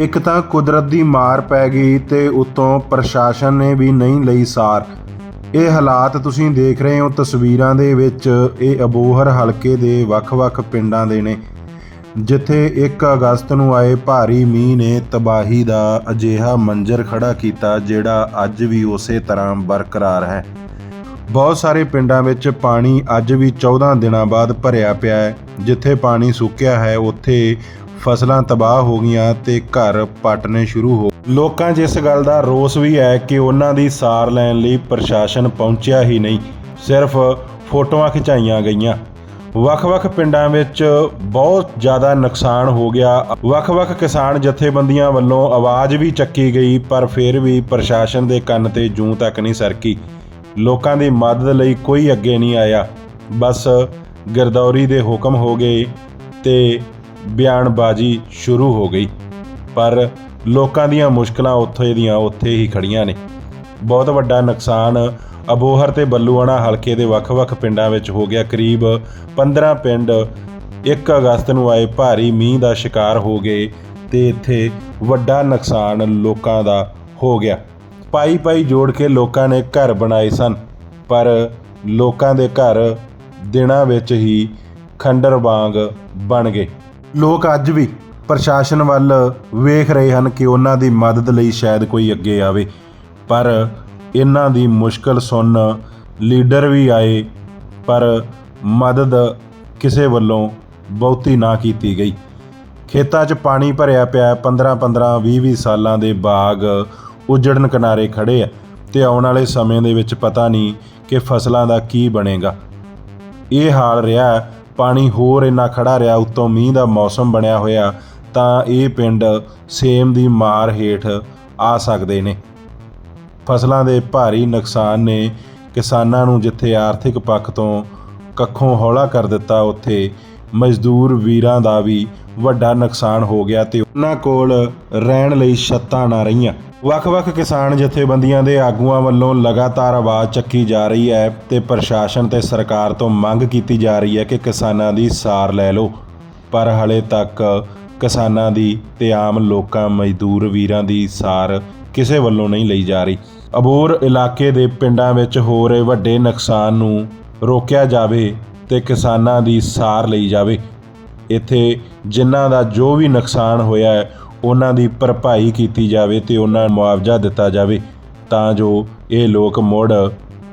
ਇੱਕ ਤਾਂ ਕੁਦਰਤ ਦੀ ਮਾਰ ਪੈ ਗਈ ਤੇ ਉਤੋਂ ਪ੍ਰਸ਼ਾਸਨ ਨੇ ਵੀ ਨਹੀਂ ਲਈ ਸਾਰ। ਇਹ ਹਾਲਾਤ ਤੁਸੀਂ ਦੇਖ ਰਹੇ ਹੋ ਤਸਵੀਰਾਂ ਦੇ ਵਿੱਚ, ਇਹ ਅਬੋਹਰ ਹਲਕੇ ਦੇ ਵੱਖ-ਵੱਖ ਪਿੰਡਾਂ ਦੇ ਨੇ, ਜਿੱਥੇ 1 ਅਗਸਤ ਨੂੰ ਆਏ ਭਾਰੀ ਮੀਂਹ ਨੇ ਤਬਾਹੀ ਦਾ ਅਜਿਹਾ ਮੰਜ਼ਰ ਖੜਾ ਕੀਤਾ, ਜਿਹੜਾ ਅੱਜ ਵੀ ਉਸੇ ਤਰ੍ਹਾਂ ਬਰਕਰਾਰ ਹੈ। ਬਹੁਤ ਸਾਰੇ ਪਿੰਡਾਂ ਵਿੱਚ ਪਾਣੀ ਅੱਜ ਵੀ 14 ਦਿਨਾਂ ਬਾਅਦ ਭਰਿਆ ਪਿਆ ਹੈ, ਜਿੱਥੇ ਪਾਣੀ ਸੁੱਕਿਆ ਹੈ, ਉੱਥੇ ਫਸਲਾਂ ਤਬਾਹ ਹੋ ਗਈਆਂ ਤੇ ਘਰ ਪਟਨੇ ਸ਼ੁਰੂ ਹੋ ਲੋਕਾਂ 'ਚ ਇਸ ਗੱਲ ਦਾ ਰੋਸ ਵੀ ਹੈ ਕਿ ਉਹਨਾਂ ਦੀ ਸਾਰ ਲੈਣ ਲਈ ਪ੍ਰਸ਼ਾਸਨ ਪਹੁੰਚਿਆ ਹੀ ਨਹੀਂ, ਸਿਰਫ ਫੋਟੋਆਂ ਖਿਚਾਈਆਂ ਗਈਆਂ। ਵੱਖ-ਵੱਖ ਪਿੰਡਾਂ ਵਿੱਚ ਬਹੁਤ ਜ਼ਿਆਦਾ ਨੁਕਸਾਨ ਹੋ ਗਿਆ। ਵੱਖ-ਵੱਖ ਕਿਸਾਨ ਜਥੇਬੰਦੀਆਂ ਵੱਲੋਂ ਆਵਾਜ਼ ਵੀ ਚੱਕੀ ਗਈ, ਪਰ ਫਿਰ ਵੀ ਪ੍ਰਸ਼ਾਸਨ ਦੇ ਕੰਨ ਤੇ ਜੂੰ ਤੱਕ ਨਹੀਂ ਸਰਕੀ। ਲੋਕਾਂ ਦੀ ਮਦਦ ਲਈ ਕੋਈ ਅੱਗੇ ਨਹੀਂ ਆਇਆ। ਬਸ ਗਿਰਦੌਰੀ ਦੇ ਹੁਕਮ ਹੋ ਗਏ ਤੇ ਬਿਆਨਬਾਜ਼ੀ ਸ਼ੁਰੂ ਹੋ ਗਈ। ਪਰ ਲੋਕਾਂ ਦੀਆਂ ਮੁਸ਼ਕਲਾਂ ਉੱਥੇ ਦੀਆਂ ਉੱਥੇ ਹੀ ਖੜੀਆਂ ਨੇ। ਬਹੁਤ ਵੱਡਾ ਨੁਕਸਾਨ ਅਬੋਹਰ ਤੇ ਬੱਲੂਆਣਾ ਹਲਕੇ ਦੇ ਵੱਖ-ਵੱਖ ਪਿੰਡਾਂ ਵਿੱਚ ਹੋ ਗਿਆ। ਕਰੀਬ 15 ਪਿੰਡ 1 ਅਗਸਤ ਨੂੰ ਆਏ ਭਾਰੀ ਮੀਂਹ ਦਾ ਸ਼ਿਕਾਰ ਹੋ ਗਏ ਤੇ ਇੱਥੇ ਵੱਡਾ ਨੁਕਸਾਨ ਲੋਕਾਂ ਦਾ ਹੋ ਗਿਆ। ਪਾਈ ਪਾਈ ਜੋੜ ਕੇ ਲੋਕਾਂ ਨੇ ਘਰ ਬਣਾਏ ਸਨ, ਪਰ ਲੋਕਾਂ ਦੇ ਘਰ ਦਿਨਾਂ ਵਿੱਚ ਹੀ ਖੰਡਰ ਵਾਂਗ ਬਣ ਗਏ। ਲੋਕ ਅੱਜ ਵੀ ਪ੍ਰਸ਼ਾਸਨ ਵੱਲ ਵੇਖ ਰਹੇ ਹਨ ਕਿ ਉਹਨਾਂ ਦੀ ਮਦਦ ਲਈ ਸ਼ਾਇਦ ਕੋਈ ਅੱਗੇ ਆਵੇ। ਪਰ ਇਹਨਾਂ ਦੀ ਮੁਸ਼ਕਲ ਸੁਣ ਲੀਡਰ ਵੀ ਆਏ, ਪਰ ਮਦਦ ਕਿਸੇ ਵੱਲੋਂ ਬਹੁਤੀ ਨਾ ਕੀਤੀ ਗਈ। ਖੇਤਾਂ 'ਚ ਪਾਣੀ ਭਰਿਆ ਪਿਆ 15 15 20 20 ਸਾਲਾਂ ਦੇ ਬਾਗ ਉਜੜਨ ਕਿਨਾਰੇ ਖੜੇ ਆ ਤੇ ਆਉਣ ਵਾਲੇ ਸਮੇਂ ਦੇ ਵਿੱਚ ਪਤਾ ਨਹੀਂ ਕਿ ਫਸਲਾਂ ਦਾ ਕੀ ਬਣੇਗਾ। ਇਹ ਹਾਲ ਰਿਹਾ ਪਾਣੀ ਹੋਰ ਇੰਨਾ ਖੜਾ ਰਿਹਾ, ਉੱਤੋਂ ਮੀਂਹ ਦਾ ਮੌਸਮ ਬਣਿਆ ਹੋਇਆ, ਤਾਂ ਇਹ ਪਿੰਡ ਸੇਮ ਦੀ ਮਾਰ ਹੇਠ ਆ ਸਕਦੇ ਨੇ। ਫਸਲਾਂ ਦੇ ਭਾਰੀ ਨੁਕਸਾਨ ਨੇ ਕਿਸਾਨਾਂ ਨੂੰ ਜਿੱਥੇ ਆਰਥਿਕ ਪੱਖ ਤੋਂ ਕੱਖੋਂ ਹੌਲਾ ਕਰ ਦਿੱਤਾ, ਉੱਥੇ ਮਜ਼ਦੂਰ ਵੀਰਾਂ ਦਾ ਵੀ ਵੱਡਾ ਨੁਕਸਾਨ ਹੋ ਗਿਆ ਤੇ ਉਹਨਾਂ ਕੋਲ ਰਹਿਣ ਲਈ ਛੱਤਾਂ ਨਾ ਰਹੀਆਂ। ਵੱਖ-ਵੱਖ ਕਿਸਾਨ ਜਥੇਬੰਦੀਆਂ ਦੇ ਆਗੂਆਂ ਵੱਲੋਂ ਲਗਾਤਾਰ ਆਵਾਜ਼ ਚੱਕੀ ਜਾ ਰਹੀ ਹੈ ਤੇ ਪ੍ਰਸ਼ਾਸਨ ਤੇ ਸਰਕਾਰ ਤੋਂ ਮੰਗ ਕੀਤੀ ਜਾ ਰਹੀ ਹੈ ਕਿ ਕਿਸਾਨਾਂ ਦੀ ਸਾਰ ਲੈ ਲਓ। ਪਰ ਹਲੇ ਤੱਕ ਕਿਸਾਨਾਂ ਦੀ ਤੇ ਆਮ ਲੋਕਾਂ, ਮਜ਼ਦੂਰ ਵੀਰਾਂ ਦੀ ਸਾਰ ਕਿਸੇ ਵੱਲੋਂ ਨਹੀਂ ਲਈ ਜਾ ਰਹੀ। ਅਬੋਰ ਇਲਾਕੇ ਦੇ ਪਿੰਡਾਂ ਵਿੱਚ ਹੋ ਰਹੇ ਵੱਡੇ ਨੁਕਸਾਨ ਨੂੰ ਰੋਕਿਆ ਜਾਵੇ ਤੇ ਕਿਸਾਨਾਂ ਦੀ ਸਾਰ ਲਈ ਜਾਵੇ। ਇੱਥੇ ਜਿਨ੍ਹਾਂ ਦਾ ਜੋ ਵੀ ਨੁਕਸਾਨ ਹੋਇਆ ਹੈ, ਉਹਨਾਂ ਦੀ ਭਰਪਾਈ ਕੀਤੀ ਜਾਵੇ ਤੇ ਉਹਨਾਂ ਨੂੰ ਮੁਆਵਜ਼ਾ ਦਿੱਤਾ ਜਾਵੇ ਤਾਂ ਜੋ ਇਹ ਲੋਕ ਮੁੜ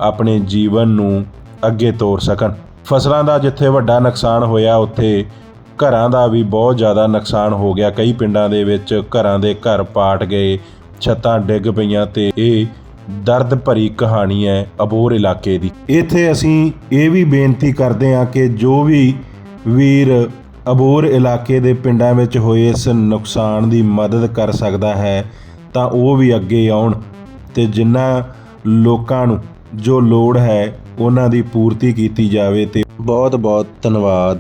ਆਪਣੇ ਜੀਵਨ ਨੂੰ ਅੱਗੇ ਤੋਰ ਸਕਣ। ਫਸਲਾਂ ਦਾ ਜਿੱਥੇ ਵੱਡਾ ਨੁਕਸਾਨ ਹੋਇਆ, ਉੱਥੇ ਘਰਾਂ ਦਾ ਵੀ ਬਹੁਤ ਜ਼ਿਆਦਾ ਨੁਕਸਾਨ ਹੋ ਗਿਆ। ਕਈ ਪਿੰਡਾਂ ਦੇ ਵਿੱਚ ਘਰਾਂ ਦੇ ਘਰ ਪਾਟ ਗਏ, ਛੱਤਾਂ ਡਿੱਗ ਪਈਆਂ ਤੇ ਇਹ ਦਰਦ ਭਰੀ ਕਹਾਣੀ ਹੈ ਅਬੋਰ ਇਲਾਕੇ ਦੀ। ਇੱਥੇ ਅਸੀਂ ਇਹ ਵੀ ਬੇਨਤੀ ਕਰਦੇ ਹਾਂ ਕਿ ਜੋ ਵੀ ਵੀਰ ਅਬੋਰ ਇਲਾਕੇ ਦੇ ਪਿੰਡਾਂ ਵਿੱਚ ਹੋਏ ਇਸ ਨੁਕਸਾਨ ਦੀ ਮਦਦ ਕਰ ਸਕਦਾ ਹੈ, ਤਾਂ ਉਹ ਵੀ ਅੱਗੇ ਆਉਣ ਤੇ ਜਿਨ੍ਹਾਂ ਲੋਕਾਂ ਨੂੰ ਜੋ ਲੋੜ ਹੈ, ਉਹਨਾਂ ਦੀ ਪੂਰਤੀ ਕੀਤੀ ਜਾਵੇ ਤੇ ਬਹੁਤ ਬਹੁਤ ਧੰਨਵਾਦ।